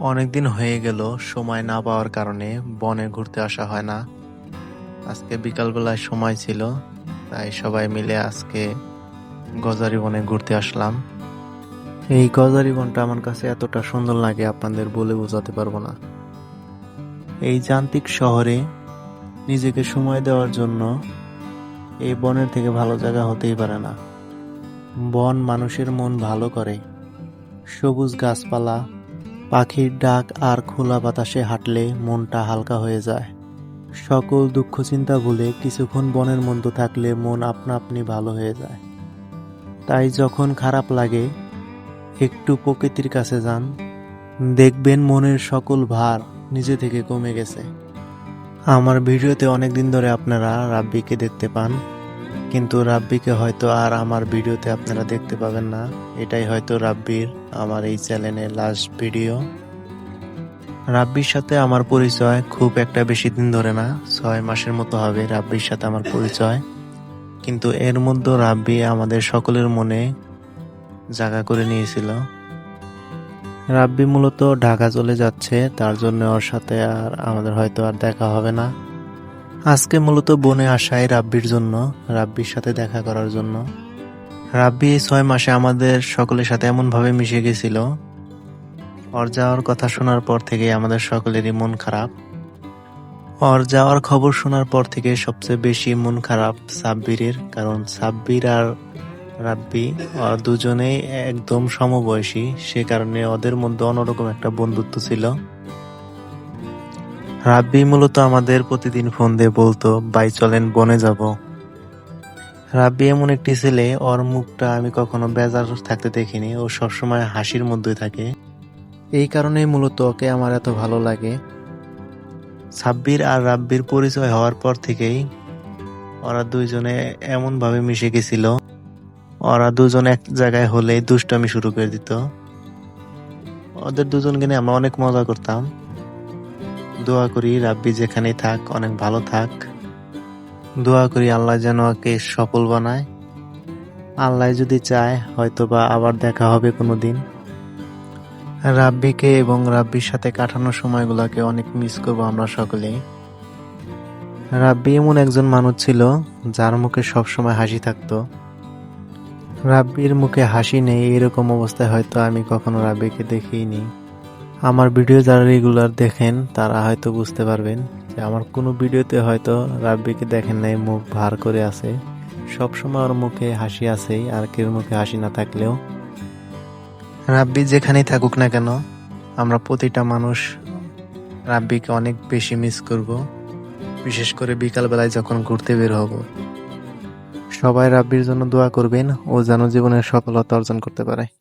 অনেকদিন হয়ে গেল, সময় না পাওয়ার কারণে বনে ঘুরতে আসা হয় না। আজকে বিকালবেলায় সময় ছিল, তাই সবাই মিলে আজকে গজারি বনে ঘুরতে আসলাম। এই গজারি বনটা আমার কাছে এতটা সুন্দর লাগে, আপনাদের বলে বোঝাতে পারব না। এই যান্ত্রিক শহরে নিজেকে সময় দেওয়ার জন্য এই বনের থেকে ভালো জায়গা হতেই পারে না। বন মানুষের মন ভালো করে। সবুজ গাছপালা পাখির ডাক আর খোলা বাতাসে হাঁটলে মনটা হালকা হয়ে যায়। সকল দুঃখ চিন্তা ভুলে কিছুক্ষণ বনের মধ্যে থাকলে মন আপনা আপনি ভালো হয়ে যায়। তাই যখন খারাপ লাগে, একটু প্রকৃতির কাছে যান। দেখবেন মনের সকল ভার নিজে থেকে কমে গেছে। আমার ভিডিওতে অনেক দিন ধরে আপনারা রাব্বিকে দেখতে পান। কিন্তু রাব্বিকে হয়তো আর আমার ভিডিওতে আপনারা দেখতে পাবেন না। এটাই হয়তো রাব্বির, আমার এই চ্যানেলের লাস্ট ভিডিও রাব্বির সাথে আমার পরিচয় খুব একটা বেশি দিন ধরে না, ছয় মাসের মতো হবে রাব্বির সাথে আমার পরিচয়। কিন্তু এর মধ্যে রাব্বি আমাদের সকলের মনে জায়গা করে নিয়েছিল। রাব্বি মূলত ঢাকা চলে যাচ্ছে, তার জন্য ওর সাথে আর আমাদের হয়তো আর দেখা হবে না। আজকে মূলত বনে আসায় রাব্বির জন্য, রাব্বির সাথে দেখা করার জন্য। রাব্বি এই ছয় মাসে আমাদের সকলের সাথে এমন ভাবে মিশে গেছিল। ওর যাওয়ার কথা শোনার পর থেকে আমাদের সকলেরই মন খারাপ। ওর যাওয়ার খবর শোনার পর থেকে সবচেয়ে বেশি মন খারাপ সাব্বিরের, কারণ সাব্বির আর রাব্বি ওরা দুজনেই একদম সমবয়সী। সে কারণে ওদের মধ্যে অন্যরকম একটা বন্ধুত্ব ছিল। রাব্বি মূলত আমাদের প্রতিদিন ফোন দিয়ে বলতো বাই চলেন, বনে যাব। রাব্বি এমন একটি ছেলে, ওর মুখটা আমি কখনো বেজার থাকতে দেখিনি, ও সবসময় হাসির মধ্যে থাকে। এই কারণেই মূলত ওকে আমার এত ভালো লাগে। সাব্বির আর রাব্বির পরিচয় হওয়ার পর থেকেই ওরা দুইজনে এমনভাবে মিশে গেছিল। ওরা দুজন এক জায়গায় হলে দুষ্টামি শুরু করে দিত। ওদের দুজনকে নিয়ে আমরা অনেক মজা করতাম। দোয়া করি, রাব্বি যেখানেই থাক, অনেক ভালো থাক। দোয়া করি আল্লাহ যেন ওকে সফল বানায়। আল্লাহ যদি চায় হয়তো বা আবার দেখা হবে কোনো দিন রাব্বিকে এবং রাব্বির সাথে কাটানো সময়গুলোকে অনেক মিস করব আমরা সকলেই। রাব্বি এমন একজন মানুষ ছিল, যার মুখে সবসময় হাসি থাকতো। রাব্বির মুখে হাসি নেই, এরকম অবস্থায় হয়তো আমি কখনো রাব্বিকে দেখিনি। আমার ভিডিও যারা রেগুলার দেখেন, তারা হয়তো বুঝতে পারবেন যে আমার কোনো ভিডিওতে হয়তো রাব্বিকে দেখেন নাই, মুখ ভার করে আছে। সবসময় ওর মুখে হাসি আছেই, আর কেউ মুখে হাসি না থাকলেও। রাব্বি যেখানেই থাকুক না কেন, আমরা প্রতিটা মানুষ রাব্বিকে অনেক বেশি মিস করব। বিশেষ করে বিকালবেলায় যখন ঘুরতে বের হব। সবাই রাব্বির জন্য দোয়া করবেন, ও যেন জীবনের সফলতা অর্জন করতে পারে।